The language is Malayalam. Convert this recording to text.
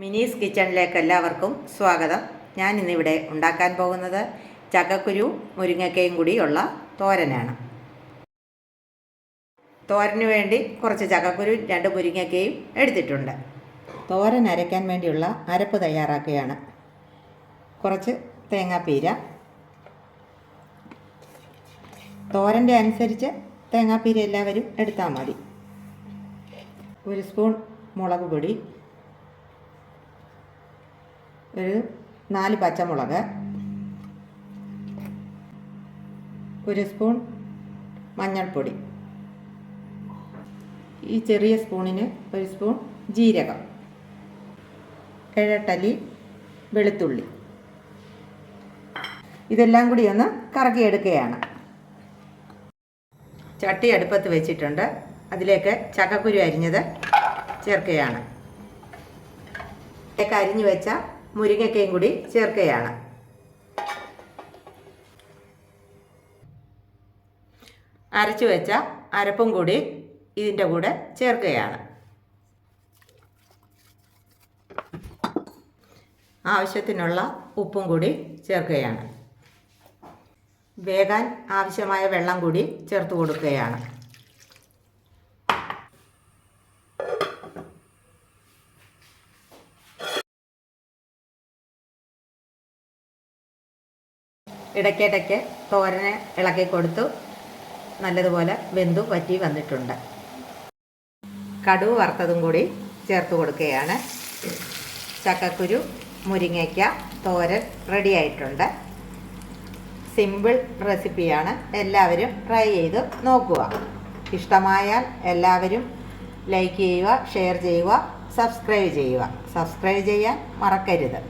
മിനീസ് കിച്ചണിലേക്ക് എല്ലാവർക്കും സ്വാഗതം. ഞാൻ ഇന്നിവിടെ ഉണ്ടാക്കാൻ പോകുന്നത് ചക്കക്കുരു മുരിങ്ങക്കയും കൂടിയുള്ള തോരനാണ്. തോരന് വേണ്ടി കുറച്ച് ചക്കക്കുരു രണ്ട് മുരിങ്ങക്കയും എടുത്തിട്ടുണ്ട്. തോരൻ അരയ്ക്കാൻ വേണ്ടിയുള്ള അരപ്പ് തയ്യാറാക്കുകയാണ്. കുറച്ച് തേങ്ങാപ്പീര. തോരന്റെ അനുസരിച്ച് തേങ്ങാപ്പീര എല്ലാവരും എടുത്താൽ മതി. ഒരു സ്പൂൺ മുളക് പൊടി ഒരു നാല് പച്ചമുളക് ഒരു സ്പൂൺ മഞ്ഞൾപ്പൊടി. ഈ ചെറിയ സ്പൂണിന് ഒരു സ്പൂൺ ജീരകം ഏഴട്ടലി വെളുത്തുള്ളി. ഇതെല്ലാം കൂടി ഒന്ന് കറക്കിയെടുക്കുകയാണ് ചട്ടി അടുപ്പത്ത് വെച്ചിട്ടുണ്ട്. അതിലേക്ക് ചക്കക്കുരു അരിഞ്ഞത് ചേർക്കുകയാണ്. അരിഞ്ഞു വെച്ച മുരിങ്ങക്കയും കൂടി ചേർക്കുകയാണ് അരച്ചു വെച്ച അരപ്പും കൂടി ഇതിന്റെ കൂടെ ചേർക്കുകയാണ്. ആവശ്യത്തിനുള്ള ഉപ്പും കൂടി ചേർക്കുകയാണ്. വേകാൻ ആവശ്യമായ വെള്ളം കൂടി ചേർത്ത് കൊടുക്കുകയാണ്. ഇടയ്ക്കിടയ്ക്ക് തോരന് ഇളക്കി കൊടുത്തു. നല്ലതുപോലെ വെന്തു വറ്റി വന്നിട്ടുണ്ട്. കടുവ് വറുത്തതും കൂടി ചേർത്ത് കൊടുക്കുകയാണ്. ചക്കക്കുരു മുരിങ്ങയ്ക്ക തോരൻ റെഡിയായിട്ടുണ്ട് സിമ്പിൾ റെസിപ്പിയാണ് എല്ലാവരും ട്രൈ ചെയ്ത് നോക്കുക. ഇഷ്ടമായാൽ എല്ലാവരും ലൈക്ക് ചെയ്യുക ഷെയർ ചെയ്യുക സബ്സ്ക്രൈബ് ചെയ്യുക. സബ്സ്ക്രൈബ് ചെയ്യാൻ മറക്കരുത്.